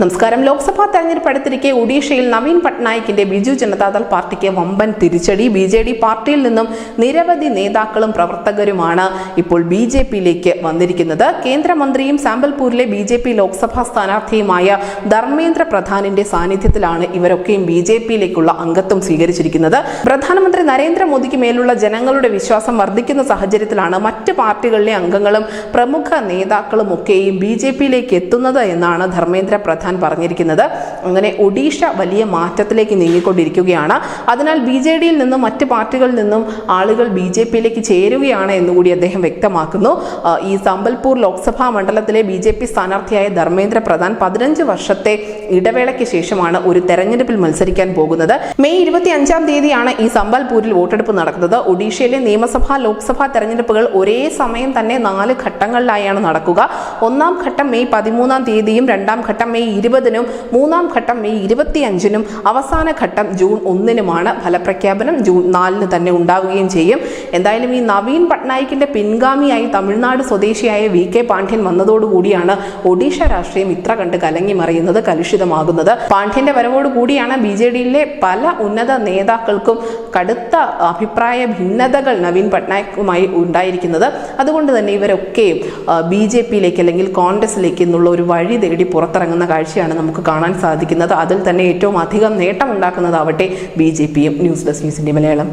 നമസ്കാരം. ലോക്സഭാ തെരഞ്ഞെടുപ്പ് അടുത്തിരിക്കെ ഒഡീഷയിൽ നവീൻ പട്നായിക്കിന്റെ ബിജു ജനതാദൾ പാർട്ടിക്ക് വമ്പൻ തിരിച്ചടി. ബി ജെ ഡി പാർട്ടിയിൽ നിന്നും നിരവധി നേതാക്കളും പ്രവർത്തകരുമാണ് ഇപ്പോൾ ബി ജെ പിയിലേക്ക് വന്നിരിക്കുന്നത്. കേന്ദ്രമന്ത്രിയും സാമ്പൽപൂരിലെ ബി ജെ പി ലോക്സഭാ സ്ഥാനാർത്ഥിയുമായ ധർമ്മേന്ദ്ര പ്രധാനിന്റെ സാന്നിധ്യത്തിലാണ് ഇവരൊക്കെയും ബി ജെ പിയിലേക്കുള്ള അംഗത്വം സ്വീകരിച്ചിരിക്കുന്നത്. പ്രധാനമന്ത്രി നരേന്ദ്രമോദിക്ക് മേലുള്ള ജനങ്ങളുടെ വിശ്വാസം വർദ്ധിക്കുന്ന സാഹചര്യത്തിലാണ് മറ്റ് പാർട്ടികളിലെ അംഗങ്ങളും പ്രമുഖ നേതാക്കളും ഒക്കെയും ബി ജെ പിയിലേക്ക് എത്തുന്നത് എന്നാണ് ധർമ്മേന്ദ്ര പ്രധാൻ പറഞ്ഞിരിക്കുന്നത്. അങ്ങനെ ഒഡീഷ വലിയ മാറ്റത്തിലേക്ക് നീങ്ങിക്കൊണ്ടിരിക്കുകയാണ്. അതിനാൽ ബി ജെ ഡിയിൽ നിന്നും മറ്റ് പാർട്ടികളിൽ നിന്നും ആളുകൾ ബി ജെ പിയിലേക്ക് ചേരുകയാണ് എന്നുകൂടി അദ്ദേഹം വ്യക്തമാക്കുന്നു. ഈ സമ്പൽപൂർ ലോക്സഭാ മണ്ഡലത്തിലെ ബി ജെ പി സ്ഥാനാർത്ഥിയായ ധർമ്മേന്ദ്ര പ്രധാൻ പതിനഞ്ച് വർഷത്തെ ഇടവേളയ്ക്ക് ശേഷമാണ് ഒരു തെരഞ്ഞെടുപ്പിൽ മത്സരിക്കാൻ പോകുന്നത്. മെയ് ഇരുപത്തി അഞ്ചാം തീയതിയാണ് ഈ സമ്പൽപൂരിൽ വോട്ടെടുപ്പ് നടക്കുന്നത്. ഒഡീഷയിലെ നിയമസഭാ ലോക്സഭാ തെരഞ്ഞെടുപ്പുകൾ ഒരേ സമയം തന്നെ നാല് ഘട്ടങ്ങളിലായാണ് നടക്കുക. ഒന്നാം ഘട്ടം മെയ് പതിമൂന്നാം തീയതിയും രണ്ടാം ഘട്ടം മെയ് ഇരുപതിനും മൂന്നാം ഘട്ടം മെയ് ഇരുപത്തിയഞ്ചിനും അവസാന ഘട്ടം ജൂൺ ഒന്നിനുമാണ് ഫലപ്രഖ്യാപനം. ജൂൺ നാലിന് തന്നെ ഉണ്ടാവുകയും ചെയ്യും. എന്തായാലും ഈ നവീൻ പട്നായിക്കിന്റെ പിൻഗാമിയായി തമിഴ്നാട് സ്വദേശിയായ വി കെ പാണ്ഡ്യൻ വന്നതോടുകൂടിയാണ് ഒഡീഷ രാഷ്ട്രീയം ഇത്ര കണ്ട് കലങ്ങി മറിയുന്നത് കലുഷിതമാകുന്നത്. പാണ്ഡ്യന്റെ വരവോടുകൂടിയാണ് ബി ജെ ഡിയിലെ പല ഉന്നത നേതാക്കൾക്കും കടുത്ത അഭിപ്രായ ഭിന്നതകൾ നവീൻ പട്നായിക്കുമായി ഉണ്ടായിരിക്കുന്നത്. അതുകൊണ്ട് തന്നെ ഇവരൊക്കെയും ബി ജെ പിയിലേക്ക് അല്ലെങ്കിൽ കോൺഗ്രസിലേക്ക് എന്നുള്ള ഒരു വഴി തേടി പുറത്തിറങ്ങുന്ന കാഴ്ചയാണ് നമുക്ക് കാണാൻ സാധിക്കുന്നത്. അതിൽ തന്നെ ഏറ്റവും അധികം നേട്ടമുണ്ടാക്കുന്നതാവട്ടെ ബി ജെ പിയും ന്യൂസ് ഡെസ്ക് ന്യൂസിന്റെ മലയാളം.